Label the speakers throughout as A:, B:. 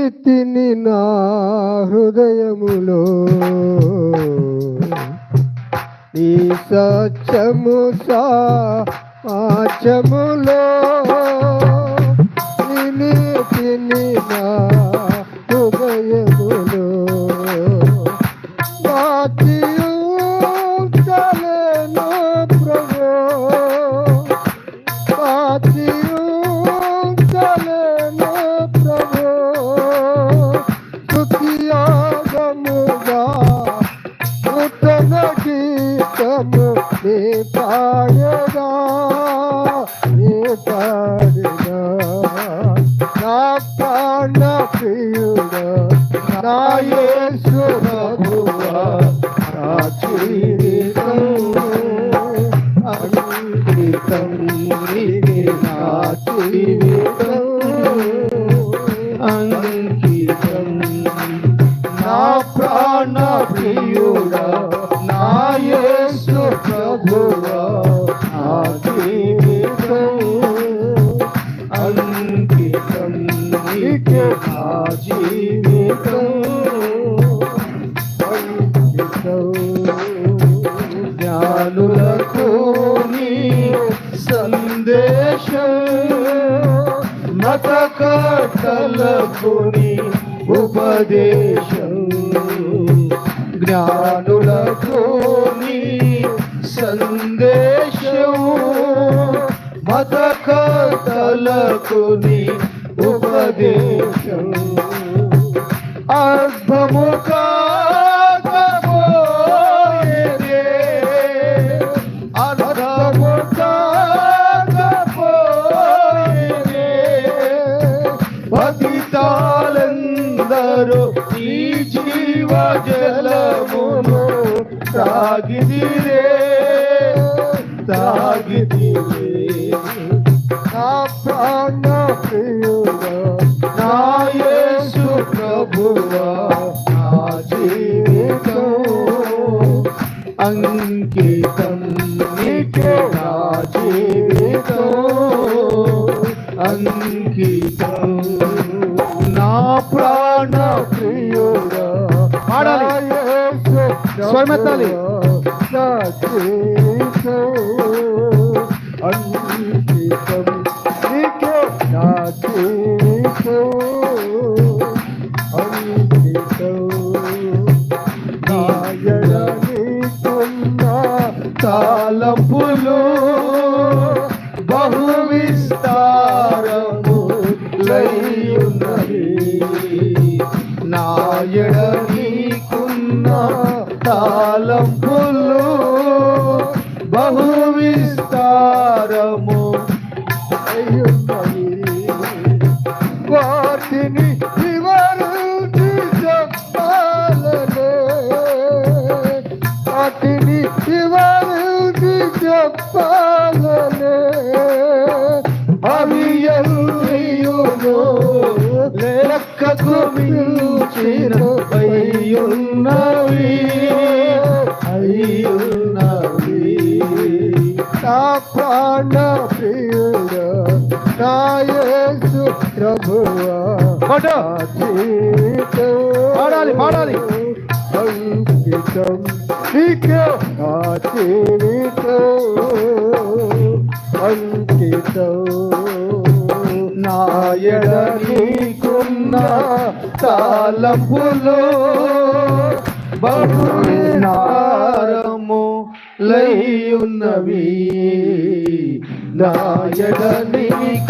A: నీతిని నా హృదయములో. ఈ సత్యము సాచములో తిని నా ప్రాణ ప్రియుడా నా యేసు ప్రభువా నా జీవితం అంకితం నీకే నా జీవితం. అంకితం జ్ఞానులకు నీ సందేశం మత కట్టలకు నీ ఉపదేశం. జ్ఞానులకు నీ సందేశం మత కట్టలకు నీ ఉపదేశం. అద్భుతము కాకపోయేదే తాగిదిరే తాగిదిరే. నా ప్రాణ ప్రియుడా నా యేసు ప్రభువా నా జీవితం. అంకితం నీకే నా జీవితం. అంకితం
B: స్వరమెత్తాలి.
A: నా జీవితం తాళపులు బహు విస్తారము లయ్యున్నవి విస్తారము ప్రియుడా నా యేసు ప్రభువా
B: పాడాలి, పాడాలి.
A: అంకితం నీకే. నా జీవితం. అంకితం. నాయన నీకున్న తాళంపులో బహునారము లయ్యున్నవి. నాయన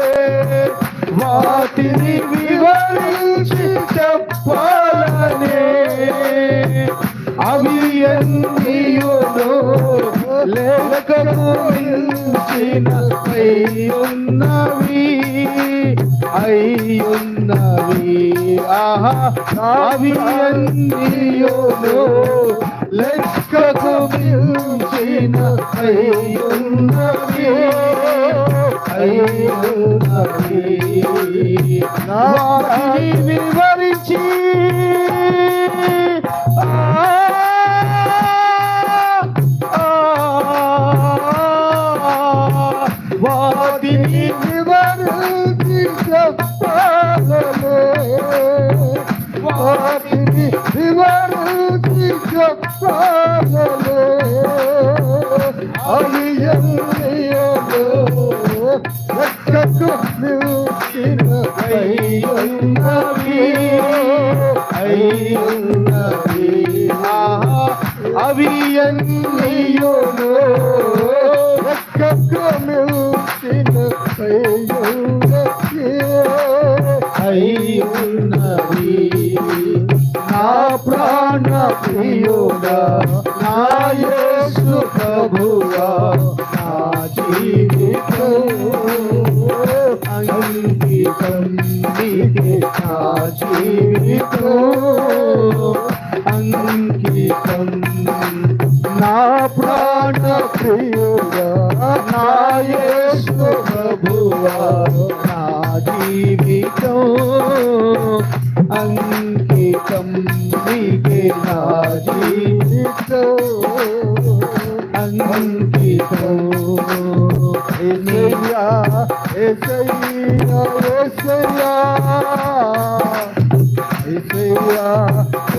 A: వాటిని వివరించి చెప్పాలనే అవి ఎన్నియును లేఖకు మించిన ఉన్నవి అయ్యున్నవి. ఆహా అవి అన్నియును లెక్కకు మించిన అయ్యున్నవి అయ్యున్నవి. వివరించి అవి అయ్యున్నవి అయ్యున్నవి నా ప్రాణ ప్రియుడా నా యేసు ప్రభువా నా జీవితం అంకితం నీకే నా జీవితం సంగీతం. నా ప్రాణ ప్రియుడా నా ప్రభువా నా జీవితం. అంకితం నీకే నా జీవితం. అంకితం. ఎసయ్యా ఎసయ్యా ఏసయ్యా ఏసయ్యా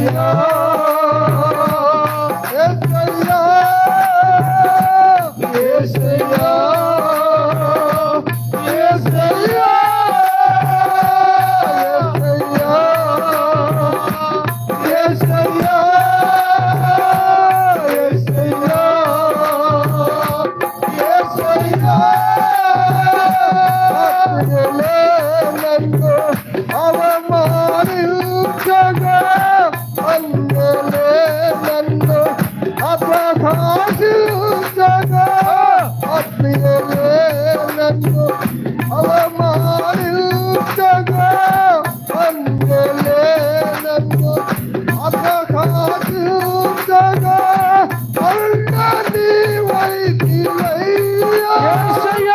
A: Yeah. সেই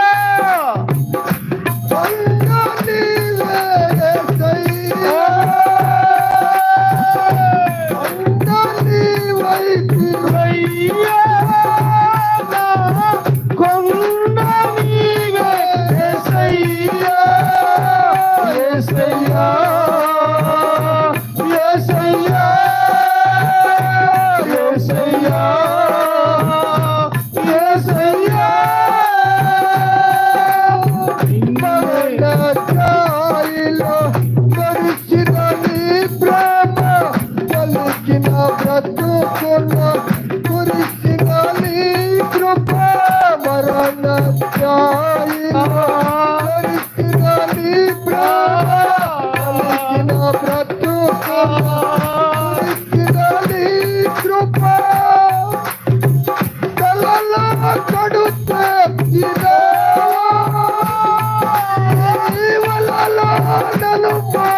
A: పాటలు పా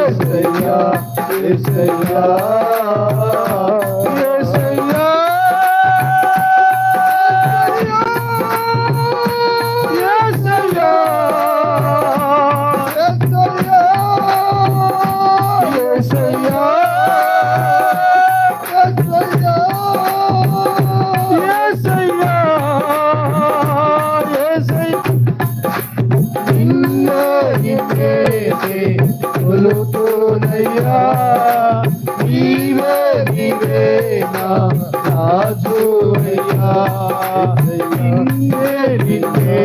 A: ఏసయ్యా ఏసయ్యా ನೀವೇ ನೀವೇನ ರಾಜೋಯ ನಿನ್ನೆ ನಿನ್ನೆ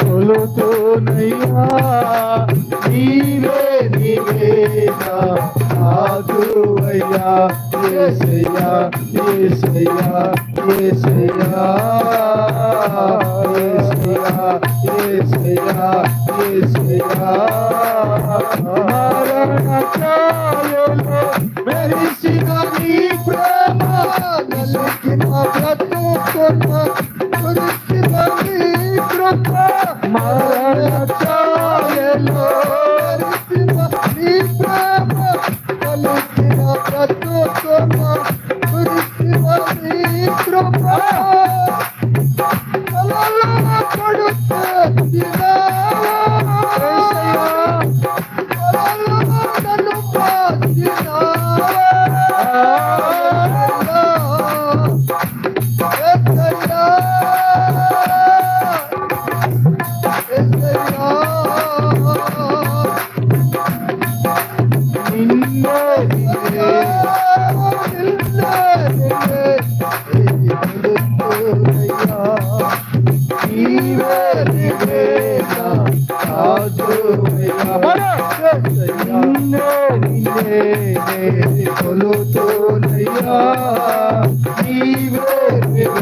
A: ಕೊಲುತು ನಯ್ಯ ನೀವೇ ನೀವೇನ ರಾಜೋಯ ಏಸಯ್ಯ ಏಸಯ್ಯ ಏಸಯ್ಯ ಏಸಯ್ಯ ಏಸಯ್ಯ ಏಸಯ್ಯ Não.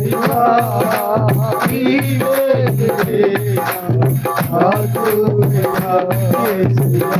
A: Hare Krishna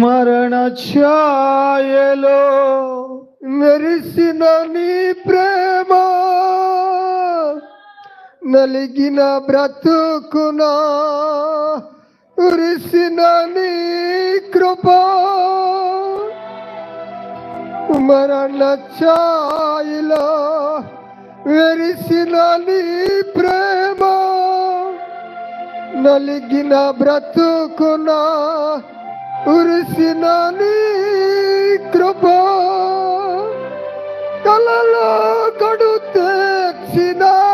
A: మరణ ఛాయలో మెరిసిన నీ ప్రేమ నలిగిన బ్రతుకునా. కురిసిన నీ కృప. మరణ ఛాయిలో వెరిసిన నీ ప్రేమ. నలిగిన బ్రతుకున ఉరిసిన నీ కృప. కలలో కడు తెచ్చినా